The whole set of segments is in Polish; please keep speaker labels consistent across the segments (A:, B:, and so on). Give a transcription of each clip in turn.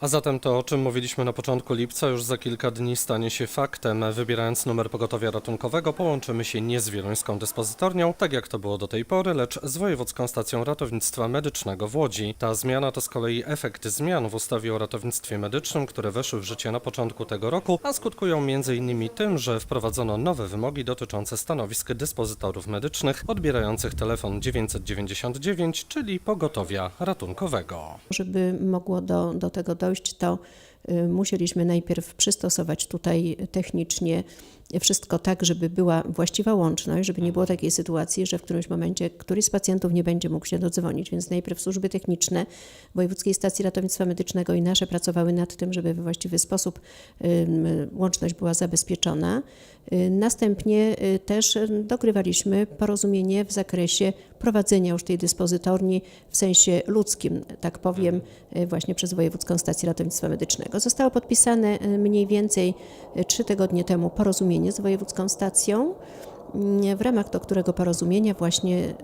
A: A zatem to, o czym mówiliśmy na początku lipca, już za kilka dni stanie się faktem. Wybierając numer pogotowia ratunkowego, połączymy się nie z wieluńską dyspozytornią, tak jak to było do tej pory, lecz z Wojewódzką Stacją Ratownictwa Medycznego w Łodzi. Ta zmiana to z kolei efekt zmian w ustawie o ratownictwie medycznym, które weszły w życie na początku tego roku, a skutkują m.in. tym, że wprowadzono nowe wymogi dotyczące stanowisk dyspozytorów medycznych odbierających telefon 999, czyli pogotowia ratunkowego.
B: Żeby mogło do, do tego dojść, to y, musieliśmy najpierw przystosować tutaj technicznie wszystko tak, żeby była właściwa łączność, żeby nie było takiej sytuacji, że w którymś momencie któryś z pacjentów nie będzie mógł się dodzwonić. Więc najpierw służby techniczne Wojewódzkiej Stacji Ratownictwa Medycznego i nasze pracowały nad tym, żeby we właściwy sposób łączność była zabezpieczona. Y, Następnie y, też dogrywaliśmy porozumienie w zakresie prowadzenia już tej dyspozytorni w sensie ludzkim, tak powiem, y, właśnie przez Wojewódzką Stację Ratownictwa Medycznego. Zostało podpisane y, mniej więcej y, trzy tygodnie temu porozumienie z Wojewódzką Stacją, w ramach do którego porozumienia właśnie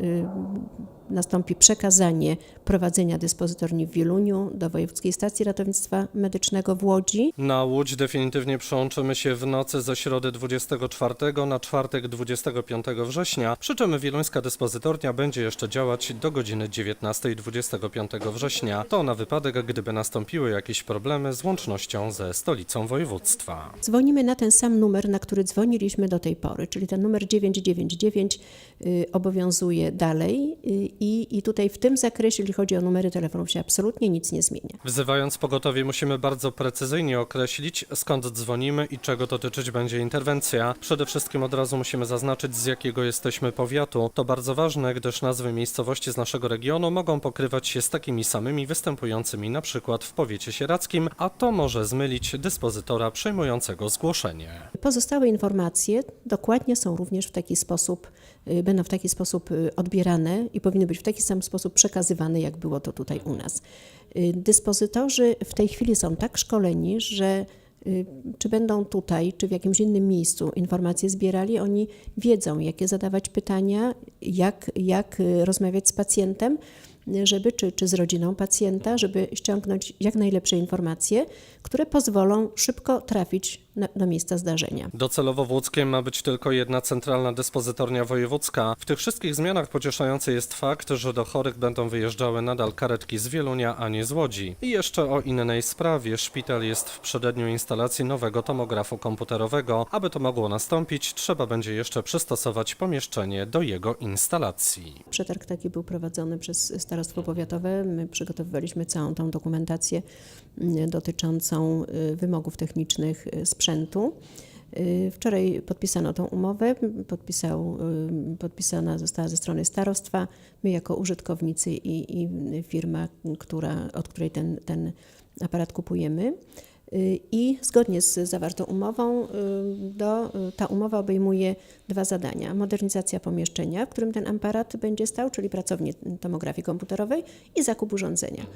B: nastąpi przekazanie prowadzenia dyspozytorni w Wieluniu do Wojewódzkiej Stacji Ratownictwa Medycznego w Łodzi.
A: Na Łódź definitywnie przełączymy się w nocy ze środy 24 na czwartek 25 września, przy czym wieluńska dyspozytornia będzie jeszcze działać do godziny 19 25 września. To na wypadek, gdyby nastąpiły jakieś problemy z łącznością ze stolicą województwa.
B: Dzwonimy na ten sam numer, na który dzwoniliśmy do tej pory, czyli ten numer 999 y, obowiązuje dalej y, i, i tutaj w tym zakresie, jeśli chodzi o numery telefonów, się absolutnie nic nie zmienia.
A: Wzywając pogotowie musimy bardzo precyzyjnie określić skąd dzwonimy i czego dotyczyć będzie interwencja. Przede wszystkim od razu musimy zaznaczyć z jakiego jesteśmy powiatu. To bardzo ważne, gdyż nazwy miejscowości z naszego regionu mogą pokrywać się z takimi samymi występującymi na przykład w powiecie sieradzkim, a to może zmylić dyspozytora przyjmującego zgłoszenie.
B: Pozostałe informacje dokładnie są również w taki sposób, y, będą w taki sposób y, odbierane i powinny być w taki sam sposób przekazywane, jak było to tutaj u nas. Y, Dyspozytorzy w tej chwili są tak szkoleni, że y, czy będą tutaj, czy w jakimś innym miejscu informacje zbierali, oni wiedzą, jakie zadawać pytania, jak, jak y, rozmawiać z pacjentem, żeby, czy, czy z rodziną pacjenta, żeby ściągnąć jak najlepsze informacje, które pozwolą szybko trafić na, do miejsca zdarzenia.
A: Docelowo w Łódzkiem ma być tylko jedna centralna dyspozytornia wojewódzka. W tych wszystkich zmianach pocieszający jest fakt, że do chorych będą wyjeżdżały nadal karetki z Wielunia, a nie z Łodzi. I jeszcze o innej sprawie. Szpital jest w przededniu instalacji nowego tomografu komputerowego. Aby to mogło nastąpić, trzeba będzie jeszcze przystosować pomieszczenie do jego instalacji.
B: Przetarg taki był prowadzony przez Starostwo Powiatowe. My przygotowywaliśmy całą tą dokumentację mm, dotyczącą y, wymogów technicznych y, sprzętu. Y, Wczoraj podpisano tą umowę, podpisał, y, podpisana została ze strony starostwa. My jako użytkownicy i, i firma, która, od której ten, ten aparat kupujemy. Y, I zgodnie z zawartą umową, do, ta umowa obejmuje dwa zadania. Modernizacja pomieszczenia, w którym ten aparat będzie stał, czyli pracownię tomografii komputerowej i zakup urządzenia.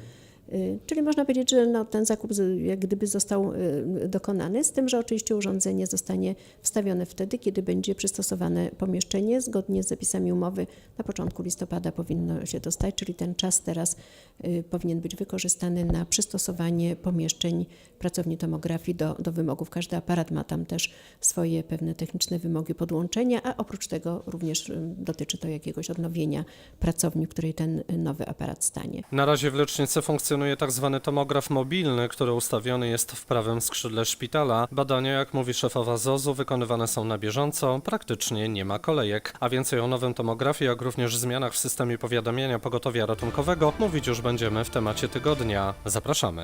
B: Y, Czyli można powiedzieć, że no, ten zakup jak gdyby został y, dokonany, z tym, że oczywiście urządzenie zostanie wstawione wtedy, kiedy będzie przystosowane pomieszczenie. Zgodnie z zapisami umowy na początku listopada powinno się to stać, czyli ten czas teraz y, powinien być wykorzystany na przystosowanie pomieszczeń pracowni tomografii do, do wymogów. Każdy aparat ma tam też swoje pewne techniczne wymogi podłączenia, a oprócz tego również dotyczy to jakiegoś odnowienia pracowni, w której ten nowy aparat stanie.
A: Na razie w lecznicy funkcjonuje tak zwany tomograf mobilny, który ustawiony jest w prawym skrzydle szpitala. Badania, jak mówi szefowa ZOZ-u, wykonywane są na bieżąco, praktycznie nie ma kolejek. A więcej o nowym tomografie, jak również zmianach w systemie powiadamiania pogotowia ratunkowego mówić już będziemy w temacie tygodnia. Zapraszamy.